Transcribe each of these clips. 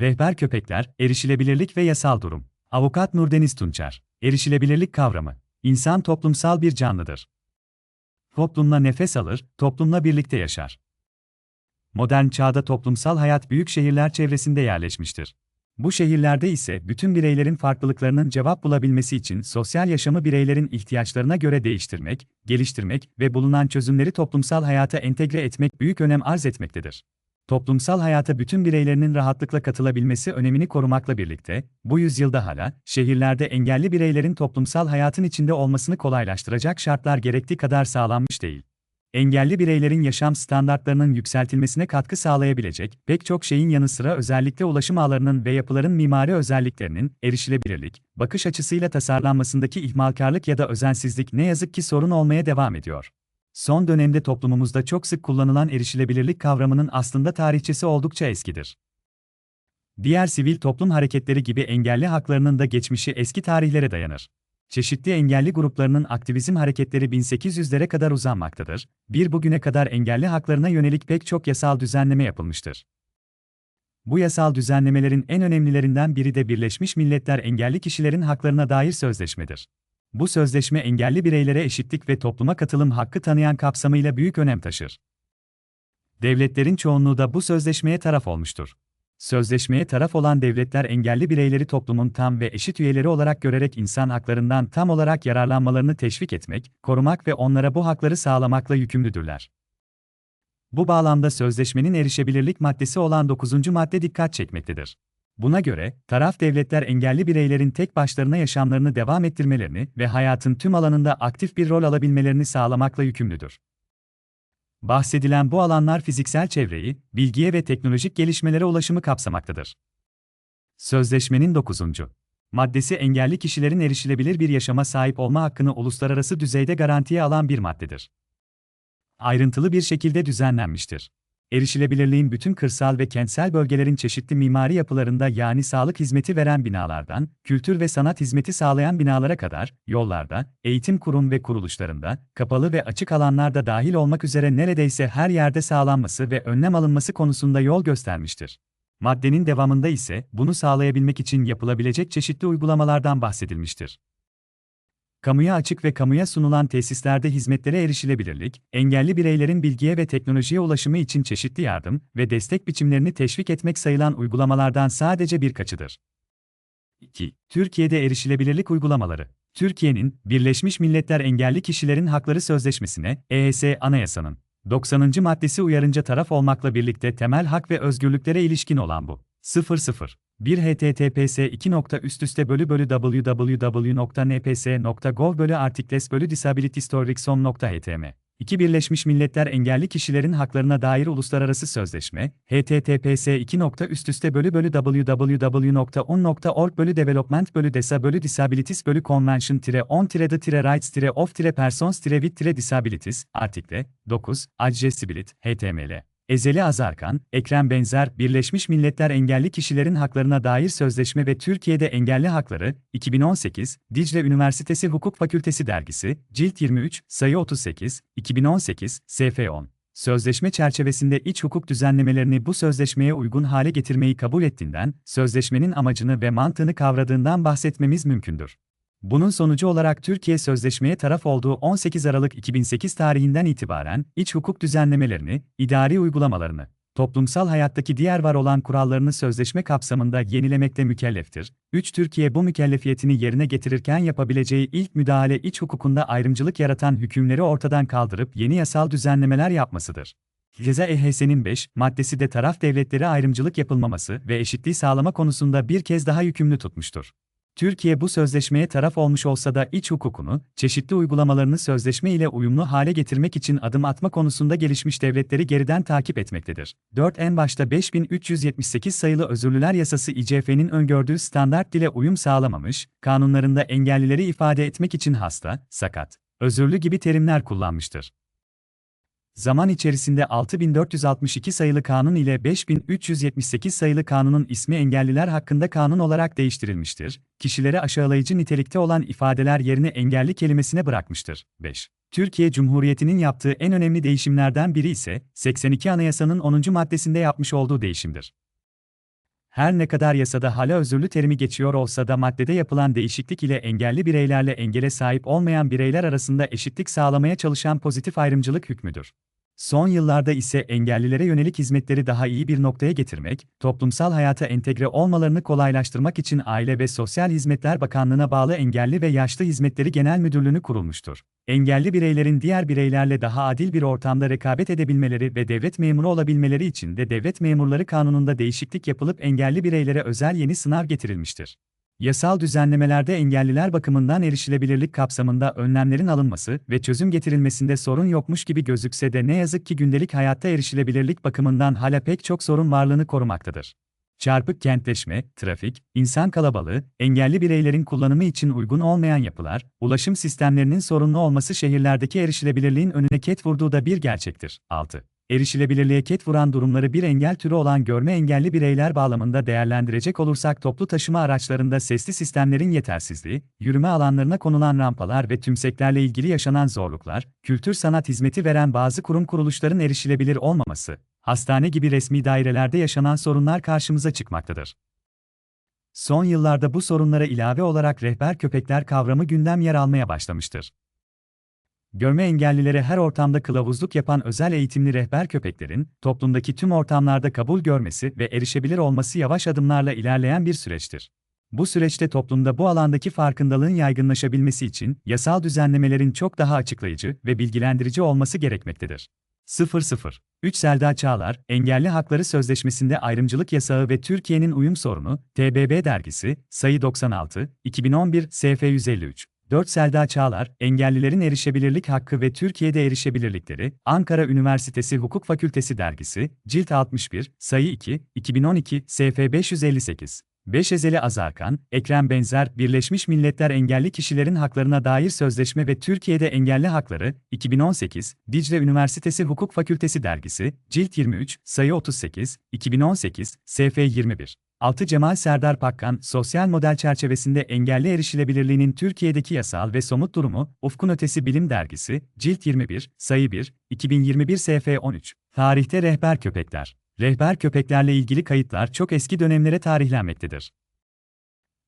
Rehber köpekler, erişilebilirlik ve yasal durum. Avukat Nurdeniz Tunçer. Erişilebilirlik kavramı. İnsan toplumsal bir canlıdır. Toplumla nefes alır, toplumla birlikte yaşar. Modern çağda toplumsal hayat büyük şehirler çevresinde yerleşmiştir. Bu şehirlerde ise bütün bireylerin farklılıklarının cevap bulabilmesi için sosyal yaşamı bireylerin ihtiyaçlarına göre değiştirmek, geliştirmek ve bulunan çözümleri toplumsal hayata entegre etmek büyük önem arz etmektedir. Toplumsal hayata bütün bireylerinin rahatlıkla katılabilmesi önemini korumakla birlikte, bu yüzyılda hala, şehirlerde engelli bireylerin toplumsal hayatın içinde olmasını kolaylaştıracak şartlar gerektiği kadar sağlanmış değil. Engelli bireylerin yaşam standartlarının yükseltilmesine katkı sağlayabilecek pek çok şeyin yanı sıra özellikle ulaşım ağlarının ve yapıların mimari özelliklerinin erişilebilirlik, bakış açısıyla tasarlanmasındaki ihmalkarlık ya da özensizlik ne yazık ki sorun olmaya devam ediyor. Son dönemde toplumumuzda çok sık kullanılan erişilebilirlik kavramının aslında tarihçesi oldukça eskidir. Diğer sivil toplum hareketleri gibi engelli haklarının da geçmişi eski tarihlere dayanır. Çeşitli engelli gruplarının aktivizm hareketleri 1800'lere kadar uzanmaktadır. Bir bugüne kadar engelli haklarına yönelik pek çok yasal düzenleme yapılmıştır. Bu yasal düzenlemelerin en önemlilerinden biri de Birleşmiş Milletler Engelli Kişilerin Haklarına Dair Sözleşmedir. Bu sözleşme engelli bireylere eşitlik ve topluma katılım hakkı tanıyan kapsamıyla büyük önem taşır. Devletlerin çoğunluğu da bu sözleşmeye taraf olmuştur. Sözleşmeye taraf olan devletler engelli bireyleri toplumun tam ve eşit üyeleri olarak görerek insan haklarından tam olarak yararlanmalarını teşvik etmek, korumak ve onlara bu hakları sağlamakla yükümlüdürler. Bu bağlamda sözleşmenin erişebilirlik maddesi olan 9. madde dikkat çekmektedir. Buna göre, taraf devletler engelli bireylerin tek başlarına yaşamlarını devam ettirmelerini ve hayatın tüm alanında aktif bir rol alabilmelerini sağlamakla yükümlüdür. Bahsedilen bu alanlar fiziksel çevreyi, bilgiye ve teknolojik gelişmelere ulaşımı kapsamaktadır. Sözleşmenin 9. maddesi engelli kişilerin erişilebilir bir yaşama sahip olma hakkını uluslararası düzeyde garantiye alan bir maddedir. Ayrıntılı bir şekilde düzenlenmiştir erişilebilirliğin bütün kırsal ve kentsel bölgelerin çeşitli mimari yapılarında yani sağlık hizmeti veren binalardan, kültür ve sanat hizmeti sağlayan binalara kadar, yollarda, eğitim kurum ve kuruluşlarında, kapalı ve açık alanlarda dahil olmak üzere neredeyse her yerde sağlanması ve önlem alınması konusunda yol göstermiştir. Maddenin devamında ise bunu sağlayabilmek için yapılabilecek çeşitli uygulamalardan bahsedilmiştir kamuya açık ve kamuya sunulan tesislerde hizmetlere erişilebilirlik, engelli bireylerin bilgiye ve teknolojiye ulaşımı için çeşitli yardım ve destek biçimlerini teşvik etmek sayılan uygulamalardan sadece birkaçıdır. 2. Türkiye'de erişilebilirlik uygulamaları. Türkiye'nin Birleşmiş Milletler Engelli Kişilerin Hakları Sözleşmesi'ne, EES Anayasanın 90. maddesi uyarınca taraf olmakla birlikte temel hak ve özgürlüklere ilişkin olan bu 00 1 https 2. üst bölü bölü www.nps.gov bölü artikles bölü disabilityhistoricsom.htm 2 Birleşmiş Milletler Engelli Kişilerin Haklarına Dair Uluslararası Sözleşme, https 2. üst bölü bölü www.un.org bölü development bölü desa bölü disabilities bölü convention tire on tire the tire rights tire of tire persons tire with tire disabilities, artikle, 9, accessibility, html. Ezeli Azarkan, Ekrem Benzer, Birleşmiş Milletler Engelli Kişilerin Haklarına Dair Sözleşme ve Türkiye'de Engelli Hakları, 2018, Dicle Üniversitesi Hukuk Fakültesi Dergisi, Cilt 23, Sayı 38, 2018, SF10. Sözleşme çerçevesinde iç hukuk düzenlemelerini bu sözleşmeye uygun hale getirmeyi kabul ettiğinden, sözleşmenin amacını ve mantığını kavradığından bahsetmemiz mümkündür. Bunun sonucu olarak Türkiye sözleşmeye taraf olduğu 18 Aralık 2008 tarihinden itibaren iç hukuk düzenlemelerini, idari uygulamalarını, toplumsal hayattaki diğer var olan kurallarını sözleşme kapsamında yenilemekle mükelleftir. 3. Türkiye bu mükellefiyetini yerine getirirken yapabileceği ilk müdahale iç hukukunda ayrımcılık yaratan hükümleri ortadan kaldırıp yeni yasal düzenlemeler yapmasıdır. Ceza EHS'nin 5 maddesi de taraf devletleri ayrımcılık yapılmaması ve eşitliği sağlama konusunda bir kez daha yükümlü tutmuştur. Türkiye bu sözleşmeye taraf olmuş olsa da iç hukukunu, çeşitli uygulamalarını sözleşme ile uyumlu hale getirmek için adım atma konusunda gelişmiş devletleri geriden takip etmektedir. 4 en başta 5378 sayılı Özürlüler Yasası İCF'nin öngördüğü standart dile uyum sağlamamış, kanunlarında engellileri ifade etmek için hasta, sakat, özürlü gibi terimler kullanmıştır. Zaman içerisinde 6462 sayılı kanun ile 5378 sayılı kanunun ismi engelliler hakkında kanun olarak değiştirilmiştir. Kişilere aşağılayıcı nitelikte olan ifadeler yerine engelli kelimesine bırakmıştır. 5. Türkiye Cumhuriyeti'nin yaptığı en önemli değişimlerden biri ise 82 Anayasanın 10. maddesinde yapmış olduğu değişimdir Her ne kadar yasada hala özürlü terimi geçiyor olsa da maddede yapılan değişiklik ile engelli bireylerle engele sahip olmayan bireyler arasında eşitlik sağlamaya çalışan pozitif ayrımcılık hükmüdür. Son yıllarda ise engellilere yönelik hizmetleri daha iyi bir noktaya getirmek, toplumsal hayata entegre olmalarını kolaylaştırmak için Aile ve Sosyal Hizmetler Bakanlığı'na bağlı Engelli ve Yaşlı Hizmetleri Genel Müdürlüğü'nü kurulmuştur. Engelli bireylerin diğer bireylerle daha adil bir ortamda rekabet edebilmeleri ve devlet memuru olabilmeleri için de Devlet Memurları Kanunu'nda değişiklik yapılıp engelli bireylere özel yeni sınav getirilmiştir. Yasal düzenlemelerde engelliler bakımından erişilebilirlik kapsamında önlemlerin alınması ve çözüm getirilmesinde sorun yokmuş gibi gözükse de ne yazık ki gündelik hayatta erişilebilirlik bakımından hala pek çok sorun varlığını korumaktadır. Çarpık kentleşme, trafik, insan kalabalığı, engelli bireylerin kullanımı için uygun olmayan yapılar, ulaşım sistemlerinin sorunlu olması şehirlerdeki erişilebilirliğin önüne ket vurduğu da bir gerçektir. 6 erişilebilirliğe ket vuran durumları bir engel türü olan görme engelli bireyler bağlamında değerlendirecek olursak toplu taşıma araçlarında sesli sistemlerin yetersizliği, yürüme alanlarına konulan rampalar ve tümseklerle ilgili yaşanan zorluklar, kültür sanat hizmeti veren bazı kurum kuruluşların erişilebilir olmaması, hastane gibi resmi dairelerde yaşanan sorunlar karşımıza çıkmaktadır. Son yıllarda bu sorunlara ilave olarak rehber köpekler kavramı gündem yer almaya başlamıştır. Görme engellilere her ortamda kılavuzluk yapan özel eğitimli rehber köpeklerin, toplumdaki tüm ortamlarda kabul görmesi ve erişebilir olması yavaş adımlarla ilerleyen bir süreçtir. Bu süreçte toplumda bu alandaki farkındalığın yaygınlaşabilmesi için yasal düzenlemelerin çok daha açıklayıcı ve bilgilendirici olması gerekmektedir. 00. 3 Selda Çağlar, Engelli Hakları Sözleşmesi'nde ayrımcılık yasağı ve Türkiye'nin uyum sorunu, TBB dergisi, sayı 96, 2011, SF 153. 4 Selda Çağlar, Engellilerin Erişebilirlik Hakkı ve Türkiye'de Erişebilirlikleri, Ankara Üniversitesi Hukuk Fakültesi Dergisi, Cilt 61, Sayı 2, 2012, SF 558. 5 Ezeli Azarkan, Ekrem Benzer, Birleşmiş Milletler Engelli Kişilerin Haklarına Dair Sözleşme ve Türkiye'de Engelli Hakları, 2018, Dicle Üniversitesi Hukuk Fakültesi Dergisi, Cilt 23, Sayı 38, 2018, SF 21. 6 Cemal Serdar Pakkan, sosyal model çerçevesinde engelli erişilebilirliğinin Türkiye'deki yasal ve somut durumu, Ufkun Ötesi Bilim Dergisi, Cilt 21, Sayı 1, 2021 SF 13. Tarihte Rehber Köpekler Rehber köpeklerle ilgili kayıtlar çok eski dönemlere tarihlenmektedir.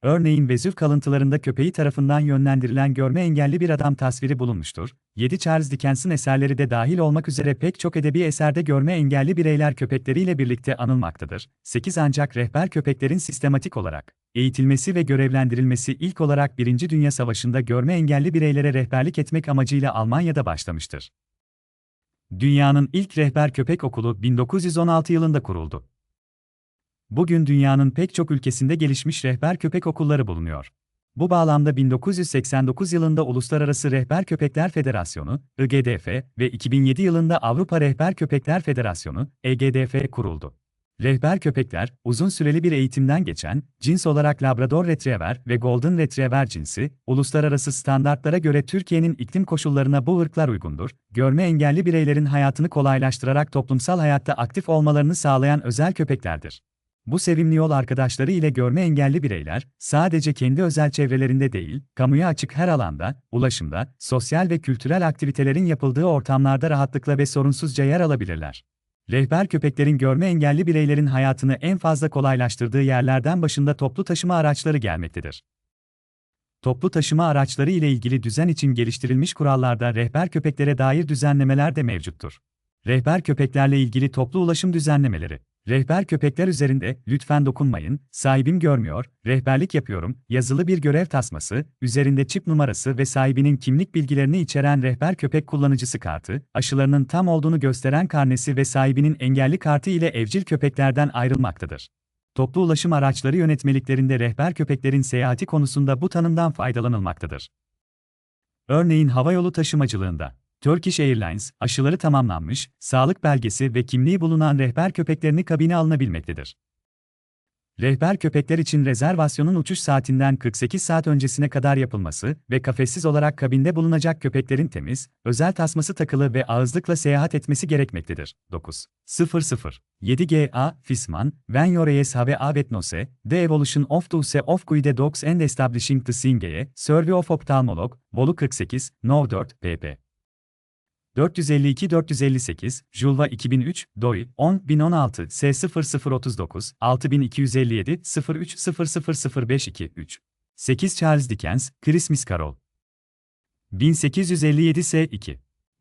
Örneğin Vezüv kalıntılarında köpeği tarafından yönlendirilen görme engelli bir adam tasviri bulunmuştur. 7 Charles Dickens'in eserleri de dahil olmak üzere pek çok edebi eserde görme engelli bireyler köpekleriyle birlikte anılmaktadır. 8 Ancak rehber köpeklerin sistematik olarak eğitilmesi ve görevlendirilmesi ilk olarak 1. Dünya Savaşı'nda görme engelli bireylere rehberlik etmek amacıyla Almanya'da başlamıştır. Dünyanın ilk rehber köpek okulu 1916 yılında kuruldu. Bugün dünyanın pek çok ülkesinde gelişmiş rehber köpek okulları bulunuyor. Bu bağlamda 1989 yılında Uluslararası Rehber Köpekler Federasyonu, IGDF ve 2007 yılında Avrupa Rehber Köpekler Federasyonu, EGDF kuruldu. Rehber köpekler, uzun süreli bir eğitimden geçen, cins olarak Labrador Retriever ve Golden Retriever cinsi, uluslararası standartlara göre Türkiye'nin iklim koşullarına bu ırklar uygundur, görme engelli bireylerin hayatını kolaylaştırarak toplumsal hayatta aktif olmalarını sağlayan özel köpeklerdir. Bu sevimli yol arkadaşları ile görme engelli bireyler, sadece kendi özel çevrelerinde değil, kamuya açık her alanda, ulaşımda, sosyal ve kültürel aktivitelerin yapıldığı ortamlarda rahatlıkla ve sorunsuzca yer alabilirler. Rehber köpeklerin görme engelli bireylerin hayatını en fazla kolaylaştırdığı yerlerden başında toplu taşıma araçları gelmektedir. Toplu taşıma araçları ile ilgili düzen için geliştirilmiş kurallarda rehber köpeklere dair düzenlemeler de mevcuttur. Rehber köpeklerle ilgili toplu ulaşım düzenlemeleri Rehber köpekler üzerinde, lütfen dokunmayın, sahibim görmüyor, rehberlik yapıyorum, yazılı bir görev tasması, üzerinde çip numarası ve sahibinin kimlik bilgilerini içeren rehber köpek kullanıcısı kartı, aşılarının tam olduğunu gösteren karnesi ve sahibinin engelli kartı ile evcil köpeklerden ayrılmaktadır. Toplu ulaşım araçları yönetmeliklerinde rehber köpeklerin seyahati konusunda bu tanımdan faydalanılmaktadır. Örneğin havayolu taşımacılığında Turkish Airlines, aşıları tamamlanmış, sağlık belgesi ve kimliği bulunan rehber köpeklerini kabine alınabilmektedir. Rehber köpekler için rezervasyonun uçuş saatinden 48 saat öncesine kadar yapılması ve kafessiz olarak kabinde bulunacak köpeklerin temiz, özel tasması takılı ve ağızlıkla seyahat etmesi gerekmektedir. 9. 00. 7GA, Fisman, When your eyes have avetnose, The Evolution of Use of Guide Dogs and Establishing the Singeye, Survey of Ophthalmolog, Bolu 48, No 4, pp. 452-458, Julva 2003, DOI 10.016, S0039, 6257, 03000522, 8 Charles Dickens, Christmas Carol. 1857 S2.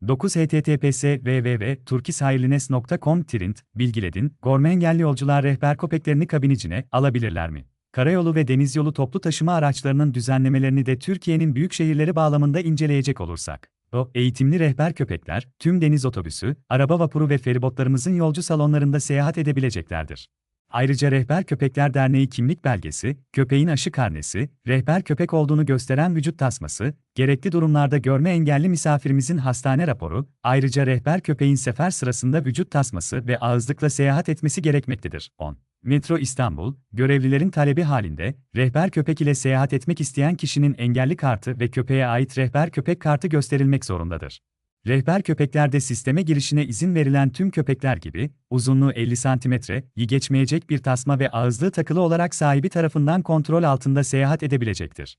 9 https www.turkishayirlines.com Trint, bilgiledin, gorme engelli yolcular rehber köpeklerini kabinicine alabilirler mi? Karayolu ve deniz yolu toplu taşıma araçlarının düzenlemelerini de Türkiye'nin büyük şehirleri bağlamında inceleyecek olursak. O, eğitimli rehber köpekler, tüm deniz otobüsü, araba vapuru ve feribotlarımızın yolcu salonlarında seyahat edebileceklerdir. Ayrıca Rehber Köpekler Derneği kimlik belgesi, köpeğin aşı karnesi, rehber köpek olduğunu gösteren vücut tasması, gerekli durumlarda görme engelli misafirimizin hastane raporu, ayrıca rehber köpeğin sefer sırasında vücut tasması ve ağızlıkla seyahat etmesi gerekmektedir. 10. Metro İstanbul, görevlilerin talebi halinde, rehber köpek ile seyahat etmek isteyen kişinin engelli kartı ve köpeğe ait rehber köpek kartı gösterilmek zorundadır. Rehber köpeklerde sisteme girişine izin verilen tüm köpekler gibi, uzunluğu 50 cm, geçmeyecek bir tasma ve ağızlığı takılı olarak sahibi tarafından kontrol altında seyahat edebilecektir.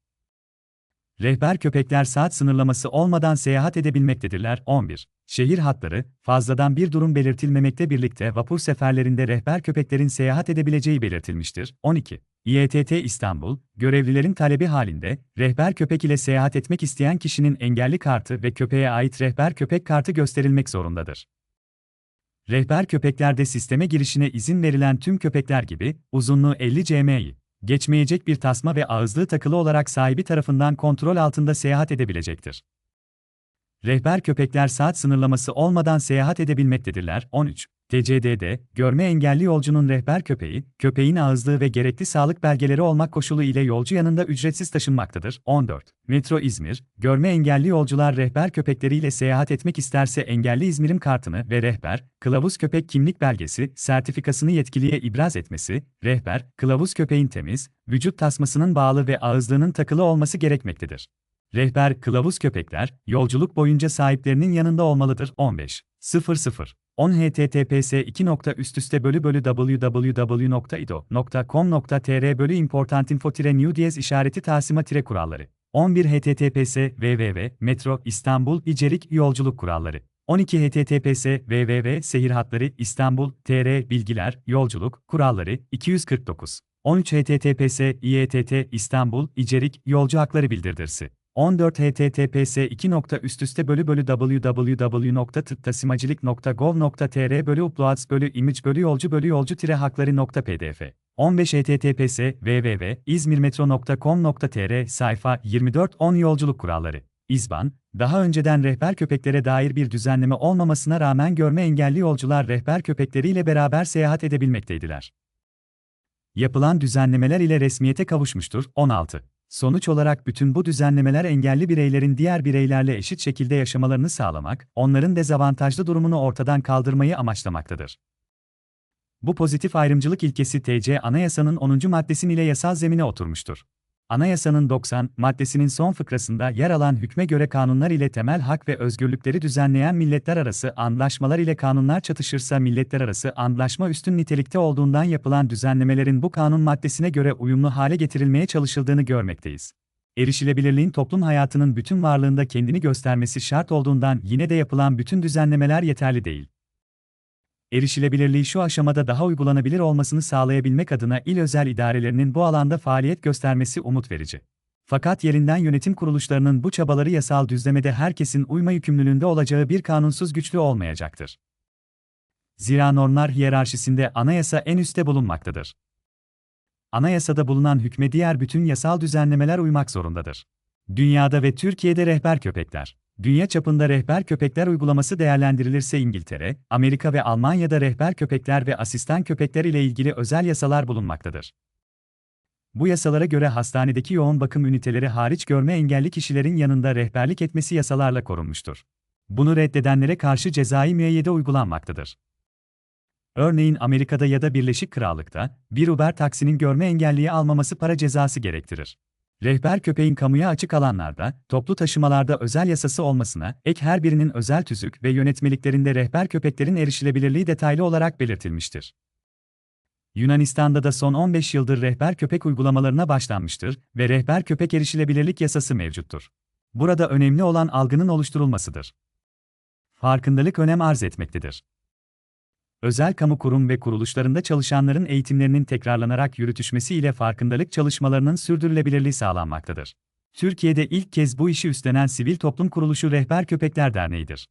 Rehber köpekler saat sınırlaması olmadan seyahat edebilmektedirler. 11. Şehir hatları, fazladan bir durum belirtilmemekle birlikte vapur seferlerinde rehber köpeklerin seyahat edebileceği belirtilmiştir. 12. İETT İstanbul, görevlilerin talebi halinde, rehber köpek ile seyahat etmek isteyen kişinin engelli kartı ve köpeğe ait rehber köpek kartı gösterilmek zorundadır. Rehber köpeklerde sisteme girişine izin verilen tüm köpekler gibi, uzunluğu 50 cm'yi, geçmeyecek bir tasma ve ağızlığı takılı olarak sahibi tarafından kontrol altında seyahat edebilecektir. Rehber köpekler saat sınırlaması olmadan seyahat edebilmektedirler. 13. TCD'de, görme engelli yolcunun rehber köpeği, köpeğin ağızlığı ve gerekli sağlık belgeleri olmak koşulu ile yolcu yanında ücretsiz taşınmaktadır. 14. Metro İzmir, görme engelli yolcular rehber köpekleriyle seyahat etmek isterse engelli İzmir'in kartını ve rehber, kılavuz köpek kimlik belgesi, sertifikasını yetkiliye ibraz etmesi, rehber, kılavuz köpeğin temiz, vücut tasmasının bağlı ve ağızlığının takılı olması gerekmektedir. Rehber kılavuz köpekler, yolculuk boyunca sahiplerinin yanında olmalıdır. 15. 00. 10 https 2. üst bölü bölü www.ido.com.tr bölü importantinfo new diyez işareti tasima tire kuralları. 11 https www metro İstanbul içerik yolculuk kuralları. 12 https www seyir hatları İstanbul tr bilgiler yolculuk kuralları 249. 13 https iett İstanbul içerik yolcu hakları bildirdirsi. 14 https 2. üst bölü bölü www.tıttasimacılık.gov.tr bölü uploads bölü image bölü yolcu bölü yolcu tire hakları nokta pdf 15 https www izmirmetro.com.tr sayfa 24 10 yolculuk kuralları İzban, daha önceden rehber köpeklere dair bir düzenleme olmamasına rağmen görme engelli yolcular rehber köpekleriyle beraber seyahat edebilmekteydiler. Yapılan düzenlemeler ile resmiyete kavuşmuştur. 16. Sonuç olarak bütün bu düzenlemeler engelli bireylerin diğer bireylerle eşit şekilde yaşamalarını sağlamak, onların dezavantajlı durumunu ortadan kaldırmayı amaçlamaktadır. Bu pozitif ayrımcılık ilkesi TC Anayasa'nın 10. maddesi ile yasal zemine oturmuştur. Anayasanın 90 maddesinin son fıkrasında yer alan hükme göre kanunlar ile temel hak ve özgürlükleri düzenleyen milletler arası antlaşmalar ile kanunlar çatışırsa milletler arası antlaşma üstün nitelikte olduğundan yapılan düzenlemelerin bu kanun maddesine göre uyumlu hale getirilmeye çalışıldığını görmekteyiz. Erişilebilirliğin toplum hayatının bütün varlığında kendini göstermesi şart olduğundan yine de yapılan bütün düzenlemeler yeterli değil erişilebilirliği şu aşamada daha uygulanabilir olmasını sağlayabilmek adına il özel idarelerinin bu alanda faaliyet göstermesi umut verici. Fakat yerinden yönetim kuruluşlarının bu çabaları yasal düzlemede herkesin uyma yükümlülüğünde olacağı bir kanunsuz güçlü olmayacaktır. Zira normlar hiyerarşisinde anayasa en üstte bulunmaktadır. Anayasada bulunan hükme diğer bütün yasal düzenlemeler uymak zorundadır. Dünyada ve Türkiye'de rehber köpekler Dünya çapında rehber köpekler uygulaması değerlendirilirse İngiltere, Amerika ve Almanya'da rehber köpekler ve asistan köpekler ile ilgili özel yasalar bulunmaktadır. Bu yasalara göre hastanedeki yoğun bakım üniteleri hariç görme engelli kişilerin yanında rehberlik etmesi yasalarla korunmuştur. Bunu reddedenlere karşı cezai müeyyide uygulanmaktadır. Örneğin Amerika'da ya da Birleşik Krallık'ta bir Uber taksinin görme engelliye almaması para cezası gerektirir. Rehber köpeğin kamuya açık alanlarda, toplu taşımalarda özel yasası olmasına, ek her birinin özel tüzük ve yönetmeliklerinde rehber köpeklerin erişilebilirliği detaylı olarak belirtilmiştir. Yunanistan'da da son 15 yıldır rehber köpek uygulamalarına başlanmıştır ve rehber köpek erişilebilirlik yasası mevcuttur. Burada önemli olan algının oluşturulmasıdır. Farkındalık önem arz etmektedir. Özel kamu kurum ve kuruluşlarında çalışanların eğitimlerinin tekrarlanarak yürütüşmesi ile farkındalık çalışmalarının sürdürülebilirliği sağlanmaktadır. Türkiye'de ilk kez bu işi üstlenen sivil toplum kuruluşu Rehber Köpekler Derneği'dir.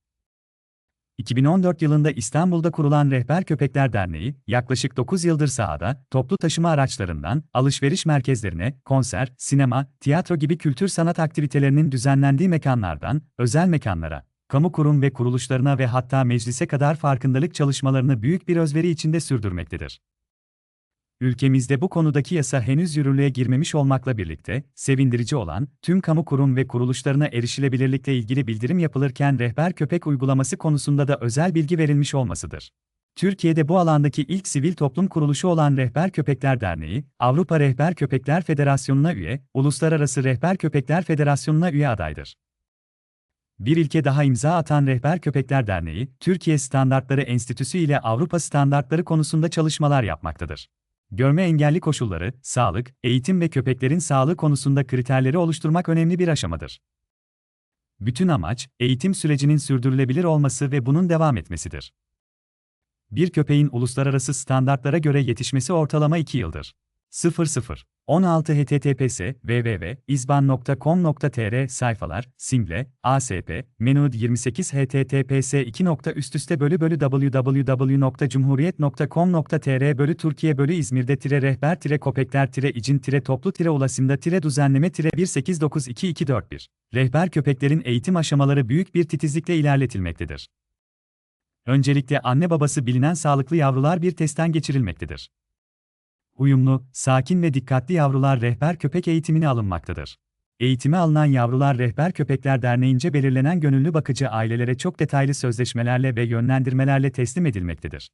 2014 yılında İstanbul'da kurulan Rehber Köpekler Derneği, yaklaşık 9 yıldır sahada, toplu taşıma araçlarından, alışveriş merkezlerine, konser, sinema, tiyatro gibi kültür sanat aktivitelerinin düzenlendiği mekanlardan, özel mekanlara, kamu kurum ve kuruluşlarına ve hatta meclise kadar farkındalık çalışmalarını büyük bir özveri içinde sürdürmektedir. Ülkemizde bu konudaki yasa henüz yürürlüğe girmemiş olmakla birlikte, sevindirici olan, tüm kamu kurum ve kuruluşlarına erişilebilirlikle ilgili bildirim yapılırken rehber köpek uygulaması konusunda da özel bilgi verilmiş olmasıdır. Türkiye'de bu alandaki ilk sivil toplum kuruluşu olan Rehber Köpekler Derneği, Avrupa Rehber Köpekler Federasyonu'na üye, Uluslararası Rehber Köpekler Federasyonu'na üye adaydır. Bir ilke daha imza atan Rehber Köpekler Derneği, Türkiye Standartları Enstitüsü ile Avrupa standartları konusunda çalışmalar yapmaktadır. Görme engelli koşulları, sağlık, eğitim ve köpeklerin sağlığı konusunda kriterleri oluşturmak önemli bir aşamadır. Bütün amaç, eğitim sürecinin sürdürülebilir olması ve bunun devam etmesidir. Bir köpeğin uluslararası standartlara göre yetişmesi ortalama 2 yıldır. 00 16 https www.izban.com.tr sayfalar simple asp menü 28 https 2. üst üste bölü bölü www.cumhuriyet.com.tr bölü Türkiye bölü İzmir'de tire rehber tire kopekler tire icin tire toplu tire ulaşımda tire düzenleme tire 1892241 Rehber köpeklerin eğitim aşamaları büyük bir titizlikle ilerletilmektedir. Öncelikle anne babası bilinen sağlıklı yavrular bir testten geçirilmektedir uyumlu, sakin ve dikkatli yavrular rehber köpek eğitimini alınmaktadır. Eğitime alınan yavrular Rehber Köpekler Derneği'nce belirlenen gönüllü bakıcı ailelere çok detaylı sözleşmelerle ve yönlendirmelerle teslim edilmektedir.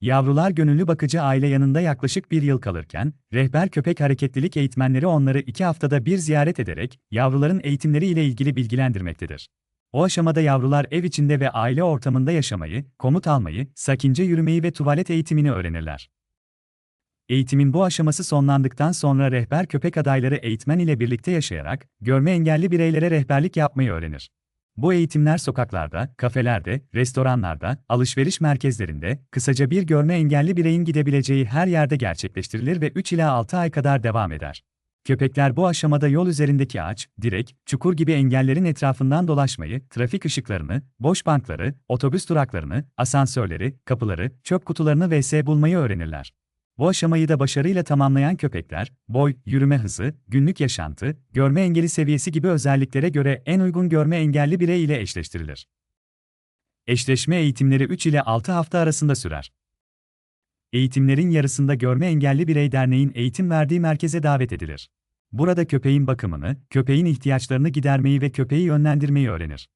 Yavrular gönüllü bakıcı aile yanında yaklaşık bir yıl kalırken, rehber köpek hareketlilik eğitmenleri onları iki haftada bir ziyaret ederek, yavruların eğitimleri ile ilgili bilgilendirmektedir. O aşamada yavrular ev içinde ve aile ortamında yaşamayı, komut almayı, sakince yürümeyi ve tuvalet eğitimini öğrenirler. Eğitimin bu aşaması sonlandıktan sonra rehber köpek adayları eğitmen ile birlikte yaşayarak, görme engelli bireylere rehberlik yapmayı öğrenir. Bu eğitimler sokaklarda, kafelerde, restoranlarda, alışveriş merkezlerinde, kısaca bir görme engelli bireyin gidebileceği her yerde gerçekleştirilir ve 3 ila 6 ay kadar devam eder. Köpekler bu aşamada yol üzerindeki ağaç, direk, çukur gibi engellerin etrafından dolaşmayı, trafik ışıklarını, boş bankları, otobüs duraklarını, asansörleri, kapıları, çöp kutularını vs bulmayı öğrenirler. Bu aşamayı da başarıyla tamamlayan köpekler, boy, yürüme hızı, günlük yaşantı, görme engeli seviyesi gibi özelliklere göre en uygun görme engelli birey ile eşleştirilir. Eşleşme eğitimleri 3 ile 6 hafta arasında sürer. Eğitimlerin yarısında Görme Engelli Birey Derneği'nin eğitim verdiği merkeze davet edilir. Burada köpeğin bakımını, köpeğin ihtiyaçlarını gidermeyi ve köpeği yönlendirmeyi öğrenir.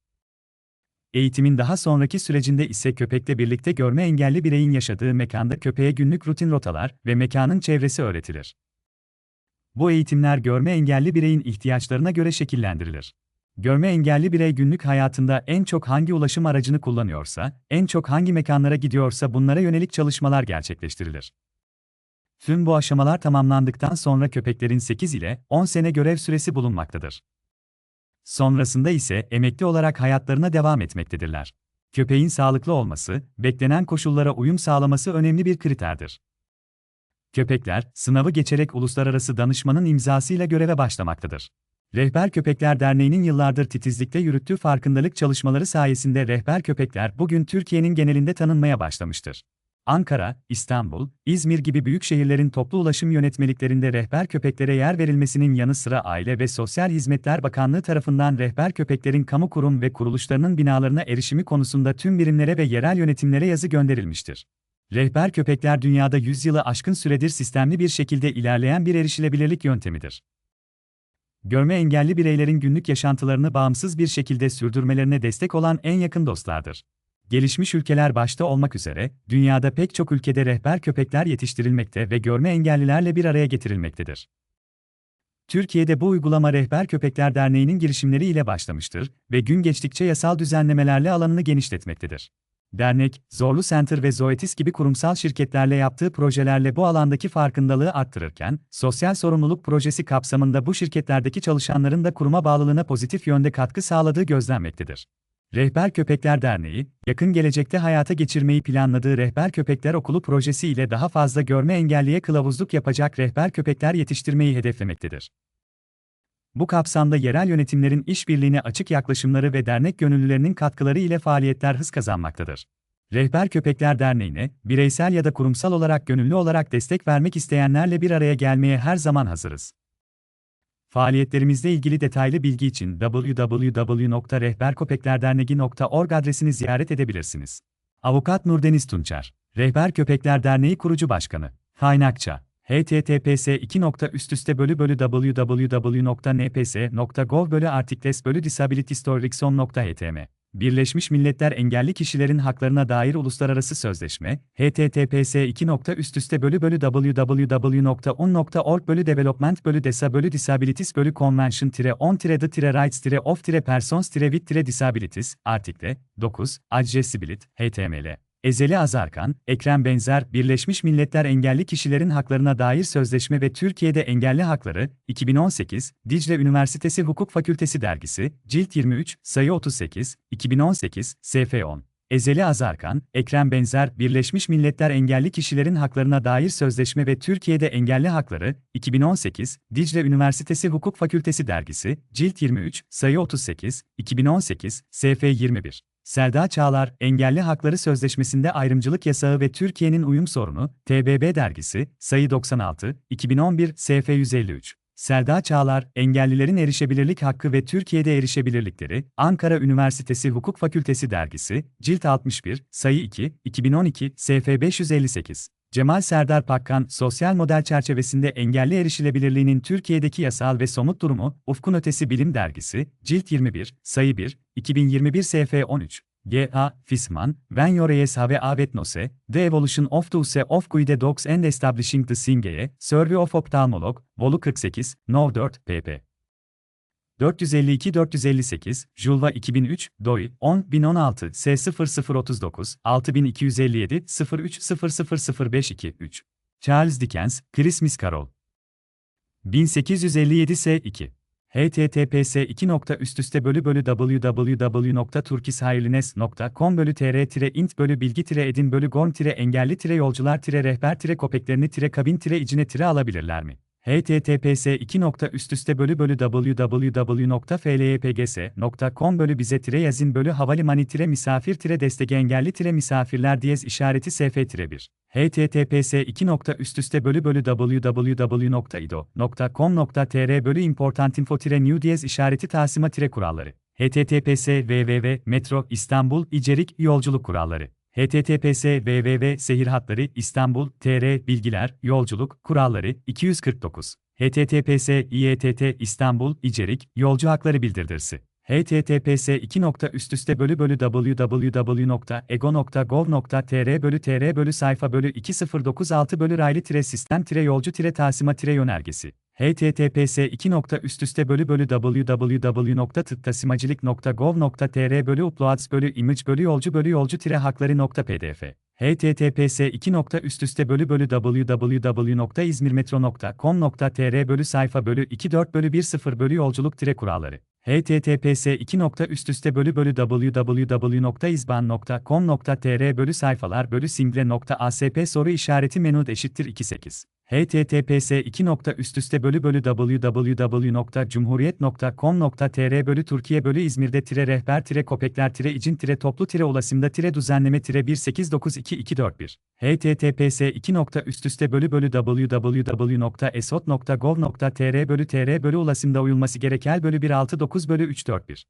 Eğitimin daha sonraki sürecinde ise köpekle birlikte görme engelli bireyin yaşadığı mekanda köpeğe günlük rutin rotalar ve mekanın çevresi öğretilir. Bu eğitimler görme engelli bireyin ihtiyaçlarına göre şekillendirilir. Görme engelli birey günlük hayatında en çok hangi ulaşım aracını kullanıyorsa, en çok hangi mekanlara gidiyorsa bunlara yönelik çalışmalar gerçekleştirilir. Tüm bu aşamalar tamamlandıktan sonra köpeklerin 8 ile 10 sene görev süresi bulunmaktadır. Sonrasında ise emekli olarak hayatlarına devam etmektedirler. Köpeğin sağlıklı olması, beklenen koşullara uyum sağlaması önemli bir kriterdir. Köpekler, sınavı geçerek uluslararası danışmanın imzasıyla göreve başlamaktadır. Rehber Köpekler Derneği'nin yıllardır titizlikle yürüttüğü farkındalık çalışmaları sayesinde rehber köpekler bugün Türkiye'nin genelinde tanınmaya başlamıştır. Ankara, İstanbul, İzmir gibi büyük şehirlerin toplu ulaşım yönetmeliklerinde rehber köpeklere yer verilmesinin yanı sıra Aile ve Sosyal Hizmetler Bakanlığı tarafından rehber köpeklerin kamu kurum ve kuruluşlarının binalarına erişimi konusunda tüm birimlere ve yerel yönetimlere yazı gönderilmiştir. Rehber köpekler dünyada 100 yılı aşkın süredir sistemli bir şekilde ilerleyen bir erişilebilirlik yöntemidir. Görme engelli bireylerin günlük yaşantılarını bağımsız bir şekilde sürdürmelerine destek olan en yakın dostlardır. Gelişmiş ülkeler başta olmak üzere, dünyada pek çok ülkede rehber köpekler yetiştirilmekte ve görme engellilerle bir araya getirilmektedir. Türkiye'de bu uygulama Rehber Köpekler Derneği'nin girişimleriyle başlamıştır ve gün geçtikçe yasal düzenlemelerle alanını genişletmektedir. Dernek, Zorlu Center ve Zoetis gibi kurumsal şirketlerle yaptığı projelerle bu alandaki farkındalığı arttırırken, sosyal sorumluluk projesi kapsamında bu şirketlerdeki çalışanların da kuruma bağlılığına pozitif yönde katkı sağladığı gözlenmektedir. Rehber Köpekler Derneği, yakın gelecekte hayata geçirmeyi planladığı Rehber Köpekler Okulu projesi ile daha fazla görme engelliye kılavuzluk yapacak rehber köpekler yetiştirmeyi hedeflemektedir. Bu kapsamda yerel yönetimlerin işbirliğine açık yaklaşımları ve dernek gönüllülerinin katkıları ile faaliyetler hız kazanmaktadır. Rehber Köpekler Derneği'ne, bireysel ya da kurumsal olarak gönüllü olarak destek vermek isteyenlerle bir araya gelmeye her zaman hazırız. Faaliyetlerimizle ilgili detaylı bilgi için www.rehberköpeklerderneği.org adresini ziyaret edebilirsiniz. Avukat Nurdeniz Tunçer, Rehber Köpekler Derneği Kurucu Başkanı. Kaynakça https bölü bölü www.nps.gov bölü artikles bölü disabilityhistoricson.htm Birleşmiş Milletler Engelli Kişilerin Haklarına Dair Uluslararası Sözleşme, https bölü bölü www.un.org bölü development bölü desa bölü disabilities bölü convention on the rights of persons with disabilities, artikle, 9, accessibility, html. Ezeli Azarkan, Ekrem Benzer, Birleşmiş Milletler Engelli Kişilerin Haklarına Dair Sözleşme ve Türkiye'de Engelli Hakları, 2018, Dicle Üniversitesi Hukuk Fakültesi Dergisi, Cilt 23, Sayı 38, 2018, SF10. Ezeli Azarkan, Ekrem Benzer, Birleşmiş Milletler Engelli Kişilerin Haklarına Dair Sözleşme ve Türkiye'de Engelli Hakları, 2018, Dicle Üniversitesi Hukuk Fakültesi Dergisi, Cilt 23, Sayı 38, 2018, SF21. Selda Çağlar, Engelli Hakları Sözleşmesi'nde ayrımcılık yasağı ve Türkiye'nin uyum sorunu, TBB dergisi, sayı 96, 2011, SF 153. Selda Çağlar, Engellilerin Erişebilirlik Hakkı ve Türkiye'de Erişebilirlikleri, Ankara Üniversitesi Hukuk Fakültesi Dergisi, Cilt 61, Sayı 2, 2012, SF 558. Cemal Serdar Pakkan, sosyal model çerçevesinde engelli erişilebilirliğinin Türkiye'deki yasal ve somut durumu, Ufkun Ötesi Bilim Dergisi, Cilt 21, Sayı 1, 2021 SF 13. G.A. Fisman, When your eyes have avetnose, The Evolution of the Use of Guide Dogs and Establishing the Singeye, Survey of Ophthalmolog, Volu 48, No 4, pp. 452-458, Julva 2003, DOI, 10.016, S0039, 6257, 03 Charles Dickens, Christmas Carol. 1857 S2 https 2. üst bölü bölü www.turkishirelines.com bölü tr int bölü bilgi edin bölü gorm engelli yolcular rehber köpeklerini kabin icine alabilirler mi? Https 2. bölü bölü www.flypgs.com bölü bize tire yazın bölü havalimanı tire misafir tire destege engelli tire misafirler diyez işareti sf tire 1 https 2. bölü bölü www.ido.com.tr bölü importantinfo tire new diyez işareti tasima tire kuralları https www İstanbul içerik yolculuk kuralları https www sehirhatları İstanbul tr bilgiler yolculuk kuralları 249 https iett İstanbul içerik yolcu hakları bildirdirsi https 2. bölü bölü www.ego.gov.tr bölü tr bölü sayfa bölü 2096 bölü raylı tire sistem tire yolcu tire tasima tire yönergesi https 2. bölü bölü www.tıttasimacılık.gov.tr bölü uploads bölü image bölü yolcu bölü yolcu tire hakları.pdf https 2. bölü bölü www.izmirmetro.com.tr bölü sayfa bölü 24 bölü 10 bölü yolculuk tire kuralları https 2. bölü bölü www.izban.com.tr bölü sayfalar bölü simple.asp soru işareti menü eşittir 28 https 2. bölü bölü www.cumhuriyet.com.tr bölü Türkiye bölü İzmir'de tire rehber tire kopekler tire icin tire toplu tire ulaşımda tire düzenleme tire 1892241 https 2. bölü bölü www.esot.gov.tr bölü tr bölü ulaşımda uyulması gereken bölü 169 bölü 341